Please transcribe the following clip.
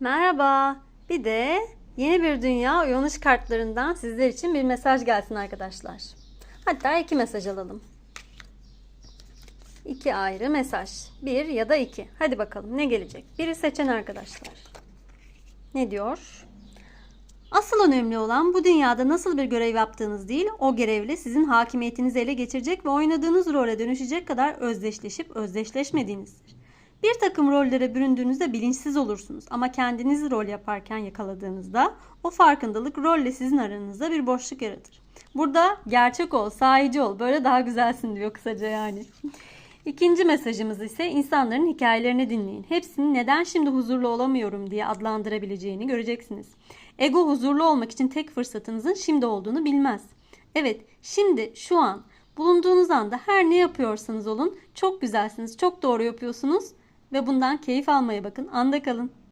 Merhaba. Bir de yeni bir dünya uyanış kartlarından sizler için bir mesaj gelsin arkadaşlar. Hatta iki mesaj alalım. İki ayrı mesaj. Bir ya da iki. Hadi bakalım ne gelecek? Biri seçen arkadaşlar. Ne diyor? Asıl önemli olan bu dünyada nasıl bir görev yaptığınız değil, o görevle sizin hakimiyetinizi ele geçirecek ve oynadığınız role dönüşecek kadar özdeşleşip özdeşleşmediğinizdir. Bir takım rollere büründüğünüzde bilinçsiz olursunuz ama kendiniz rol yaparken yakaladığınızda o farkındalık rolle sizin aranızda bir boşluk yaratır. Burada gerçek ol, sahici ol, böyle daha güzelsin diyor kısaca yani. İkinci mesajımız ise insanların hikayelerini dinleyin. Hepsini neden şimdi huzurlu olamıyorum diye adlandırabileceğini göreceksiniz. Ego huzurlu olmak için tek fırsatınızın şimdi olduğunu bilmez. Evet, şimdi, şu an, bulunduğunuz anda her ne yapıyorsanız olun çok güzelsiniz, çok doğru yapıyorsunuz ve bundan keyif almaya bakın. Anda kalın.